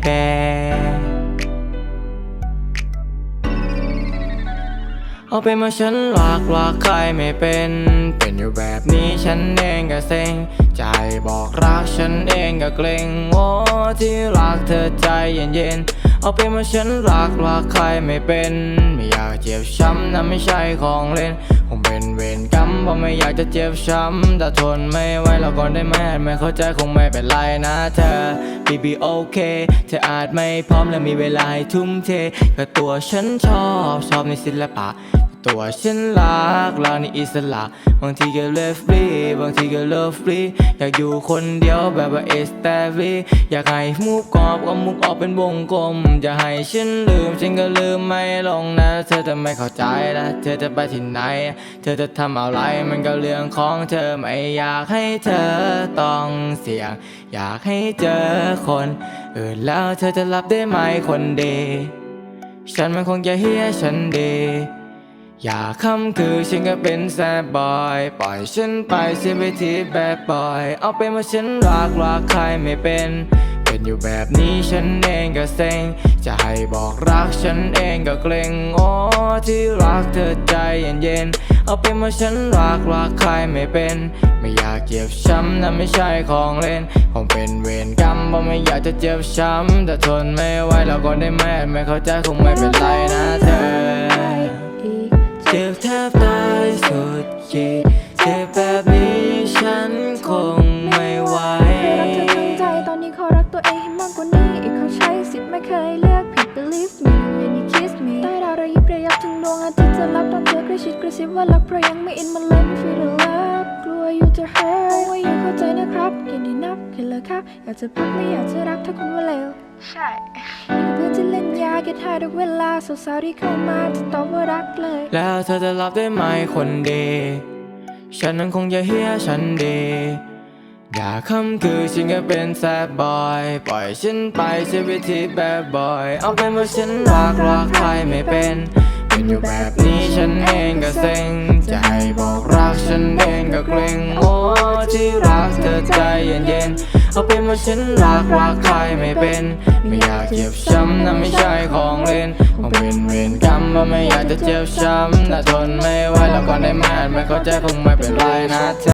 บ เอาเป็นมาฉันหลากหลากใครไม่เป็น เป็นอยู่แบบนี้ฉันเองก็เซ็ง ใจบอกรักฉันเองก็เกรงโอ้ที่รักเธอใจเย็นๆ เอาเป็นว่าฉันรักรักใครไม่เป็น ไม่อยากเจ็บช้ำนั่นไม่ใช่ของเล่นคงเป็นเวรกรรมเพราะไม่อยากจะเจ็บช้ำแต่ทนไม่ไหวเราก่อนได้ไหมไม่เข้าใจคงไม่เป็นไรนะเธอ b ีบีโอเคเธออาจไม่พร้อมและมีเวลาให้ทุ่มเทก็ตัวฉันชอบชอบในศิลปะ ตัวฉันรักเราในอิสระ บางทีก็เลิฟฟรีบางทีก็เลิฟฟรีอยากอยู่คนเดียวแบบว่าเอสแตรีอยากให้มุกกรอบก็มุกออกเป็นวงกลม จะให้ฉันลืม ฉันก็ลืมไม่ลงนะ เธอจะไม่เข้าใจนะเธอจะไปที่ไหน เธอจะทำอะไรมันก็เรื่องของเธอไม่อยากให้เธอต้องเสี่ยง อยากให้เจอคนอื่นแล้วเธอจะรับได้ไหมคนดีฉันมันคงจะเฮียฉันดี อย่าคำคือฉันก็เป็นแซบบอย ปล่อยฉันไปเสียไปทีแบบบอย เอาเป็นว่าฉันรักรักใครไม่เป็น เป็นอยู่แบบนี้ฉันเองก็เซ็ง จะให้บอกรักฉันเองก็เกรงโอ้ที่รักเธอใจเย็นๆเอาเป็นว่าฉันรักรักใครไม่เป็น ไม่อยากเจ็บช้ำนะไม่ใช่ของเล่นคงเป็นเวรกรรมเพราะไม่อยากจะเจ็บช้ำแต่ทนไม่ไหวแล้วก็ได้แม่ไม่เข้าใจคงไม่เป็นไรนะเธอ คงไม่ไหวเคยรักเธอทั้งใจตอนนี้เขารักตัวเองให้มากกว่านี้ อีกเขาใช้สิทธิ์ไม่เคยเลือกผิด believe me when you kiss me ใต้ดาวระยิบระยับถึงดวงอาทิตย์จะรับตอนเธอกระชิดกระซิบว่ารักเพราะยังไม่อินมันเลยไม่ feel the love กลัวอยู่จะ hurt เพราะว่ายังเข้าใจนะครับแค่นี้นับแค่เลยครับ อยากจะพักไม่อยากจะรักถ้าคุณว่าเลวใช่นี่ก็เพื่อนที่เล่นยา get high ทุกเวลาสาวๆที่เข้ามาจะตอบว่ารักเลย แล้วเธอจะรับได้ไหมคนดี ฉันนั้นคงจะเฮียฉันดี อย่าคำคือฉันก็เป็นแซบบอย ปล่อยฉันไปใช้วิธีแบบบอย เอาเป็นว่าฉันรักรักใครไม่เป็น เป็นอยู่แบบนี้ฉันเองก็เซ็งจะให้บอกรักฉันเองก็เกรงโอ้ที่รักเธอใจเย็นๆ เอาเป็นว่าฉันรักรักใครไม่เป็น ไม่อยากเจ็บช้ำนะไม่ใช่ของเล่นคงเป็นเวรกรรมว่าไม่อยากจะเจ็บช้ำแต่ทนไม่ไหวแล้วก็ได้แม่ไม่เข้าใจคงไม่เป็นไรนะเธอ